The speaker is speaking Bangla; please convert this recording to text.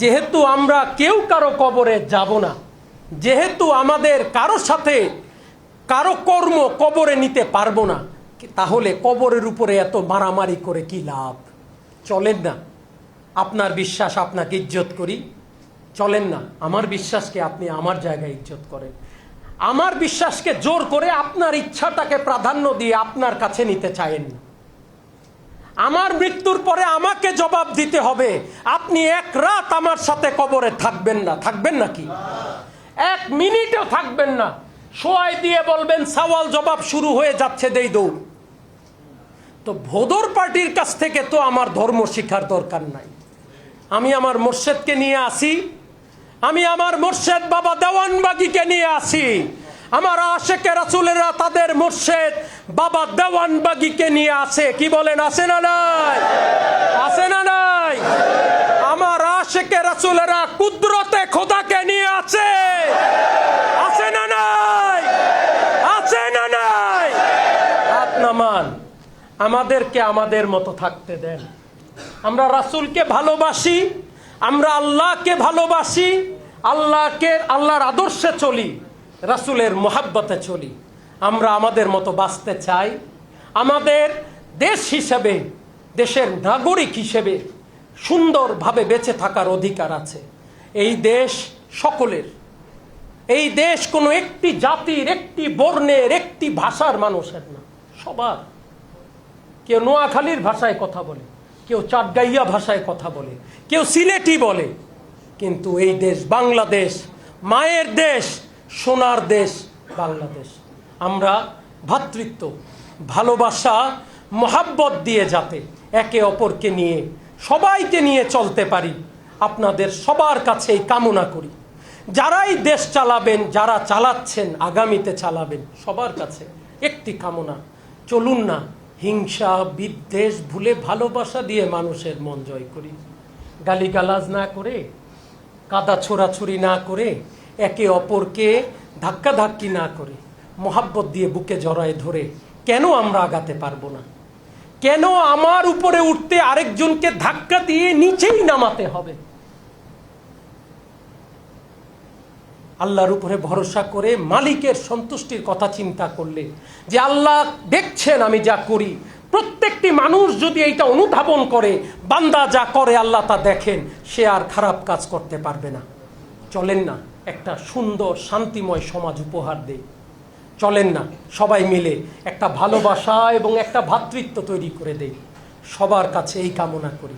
যেহেতু আমরা কেউ কারও কবরে যাব না, যেহেতু আমাদের কারও সাথে কারও কর্ম কবরে নিতে পারব না, তাহলে কবরের উপরে এত মারামারি করে কি লাভ? চলেন না, আপনার বিশ্বাস আপনাকে ইজ্জত করি। চলেন না, আমার বিশ্বাসকে আপনি আমার জায়গায় ইজ্জত করেন। আমার বিশ্বাসকে জোর করে আপনার ইচ্ছাটাকে প্রাধান্য দিয়ে আপনার কাছে নিতে চায়েন না। আমার মৃত্যুর পরে আমাকে জবাব দিতে হবে। আপনি এক রাত আমার সাথে কবরে থাকবেন না। থাকবেন নাকি? এক মিনিটও থাকবেন না। সোয়াই দিয়ে বলবেন, সওয়াল জবাব শুরু হয়ে যাচ্ছে, দেই দৌড়। তো ভোদর পার্টির কাছ থেকে তো আমার ধর্ম শিখার দরকার নাই। আমি আমার মোর্শেদকে নিয়ে আসি। আমি আমার মোর্শেদ বাবা দেওয়ানবাগিকে নিয়ে আসি। আমার আশেকে রাসুলেরা তাদের মোর্শেদ বাবা দেওয়ানবাগিকে নিয়ে আছে। কি বলেন আসে না নাই? আসে না নাই? আমার আশেকে রাসুলেরা কুদরতে খোদাকে নিয়ে আছে। আছে না নাই? আছে না নাই? হাত নামান। আমাদেরকে আমাদের মতো থাকতে দেন। আমরা রাসূলকে ভালোবাসি, আমরা আল্লাহকে ভালোবাসি, আল্লাহকে, আল্লাহর আদর্শে চলি, রাসূলের মোহাব্বতে চলি। আমরা আমাদের মতো বাঁচতে চাই। আমাদের দেশ হিসেবে, দেশের নাগরিক হিসেবে সুন্দরভাবে বেঁচে থাকার অধিকার আছে। এই দেশ সকলের। এই দেশ কোনো একটি জাতির, একটি বর্ণের, একটি ভাষার মানুষের না, সবার। কেউ নোয়াখালীর ভাষায় কথা বলে, কেউ চাটগাইয়া ভাষায় কথা বলে, কেউ সিলেটি বলে। কিন্তু এই দেশ বাংলাদেশ, মায়ের দেশ, সোনার দেশ, বাংলাদেশ। আমরা ভ্রাতৃত্ব, ভালোবাসা, মহাব্বত দিয়ে যাতে একে অপরকে নিয়ে, সবাইকে নিয়ে চলতে পারি, আপনাদের সবার কাছে এই কামনা করি। যারাই দেশ চালাবেন, যারা চালাচ্ছেন, আগামীতে চালাবেন, সবার কাছে একটি কামনা, চলুন না, হিংসা, বিদ্বেষ, ভুলে ভালোবাসা দিয়ে মানুষের মন জয় করি। গালিগালাজ না করে, কাদা ছোড়াছুরি না করে, একে অপরকে ধাক্কাধাক্কি না করে মহাব্বত দিয়ে বুকে জড়ায় ধরে, কেন আমরা আগাতে পারব না? কেন আমার উপরে উঠতে আরেকজনকে ধাক্কা দিয়ে নিচেই নামাতে হবে? আল্লাহর উপরে ভরসা করে মালিকের সন্তুষ্টির কথা চিন্তা করলে, যে আল্লাহ দেখছেন আমি যা করি, প্রত্যেকটি মানুষ যদি এইটা অনুধাবন করে, বান্দা যা করে আল্লাহ তা দেখেন, সে আর খারাপ কাজ করতে পারবে না। চলেন না, একটা সুন্দর, শান্তিময় সমাজ উপহার দেই। চলেন না, সবাই মিলে একটা ভালোবাসা এবং একটা ভ্রাতৃত্ব তৈরি করে দেই। সবার কাছে এই কামনা করি।